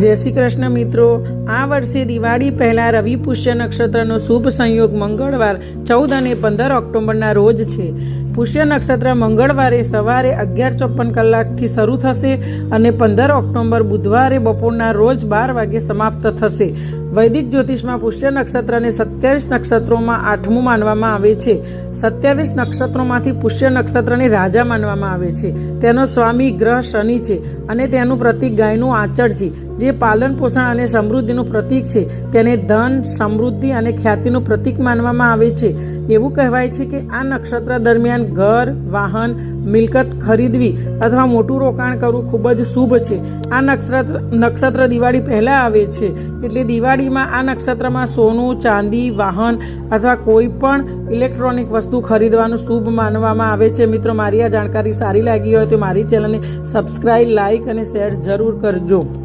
જય શ્રી કૃષ્ણ મિત્રો. આ વર્ષે દિવાળી પહેલાં રવિ પુષ્ય નક્ષત્રનો શુભ સંયોગ મંગળવાર, ચૌદ અને પંદર ઓક્ટોબરના રોજ છે. પુષ્ય નક્ષત્ર મંગળવારે સવારે અગિયાર ચોપન કલાકથી શરૂ થશે અને પંદર ઓક્ટોબર બુધવારે બપોરના રોજ બાર વાગે સમાપ્ત થશે. વૈદિક જ્યોતિષમાં પુષ્ય નક્ષત્રને સત્યાવીસ નક્ષત્રોમાં આઠમું માનવામાં આવે છે. સત્યાવીસ નક્ષત્રોમાંથી પુષ્ય નક્ષત્રને રાજા માનવામાં આવે છે. તેનો સ્વામી ગ્રહ શનિ છે અને તેનું પ્રતીક ગાયનું આંચળ છે. જે પાલન, પોષણ અને સમૃદ્ધિનું પ્રતીક છે. તેને ધન, સમૃદ્ધિ અને ખ્યાતિનું પ્રતીક માનવામાં આવે છે. એવું કહેવાય છે કે આ નક્ષત્ર દરમિયાન ઘર, વાહન, મિલકત ખરીદવી અથવા મોટું રોકાણ કરવું ખૂબ જ શુભ છે. આ નક્ષત્ર નક્ષત્ર દિવાળી પહેલાં આવે છે. એટલે દિવાળીમાં આ નક્ષત્રમાં સોનું, ચાંદી, વાહન અથવા કોઈ પણ ઇલેક્ટ્રોનિક વસ્તુ ખરીદવાનું શુભ માનવામાં આવે છે. મિત્રો, મારી આ જાણકારી સારી લાગી હોય તો મારી ચેનલને સબસ્ક્રાઈબ લાઈક અને શેર જરૂર કરજો.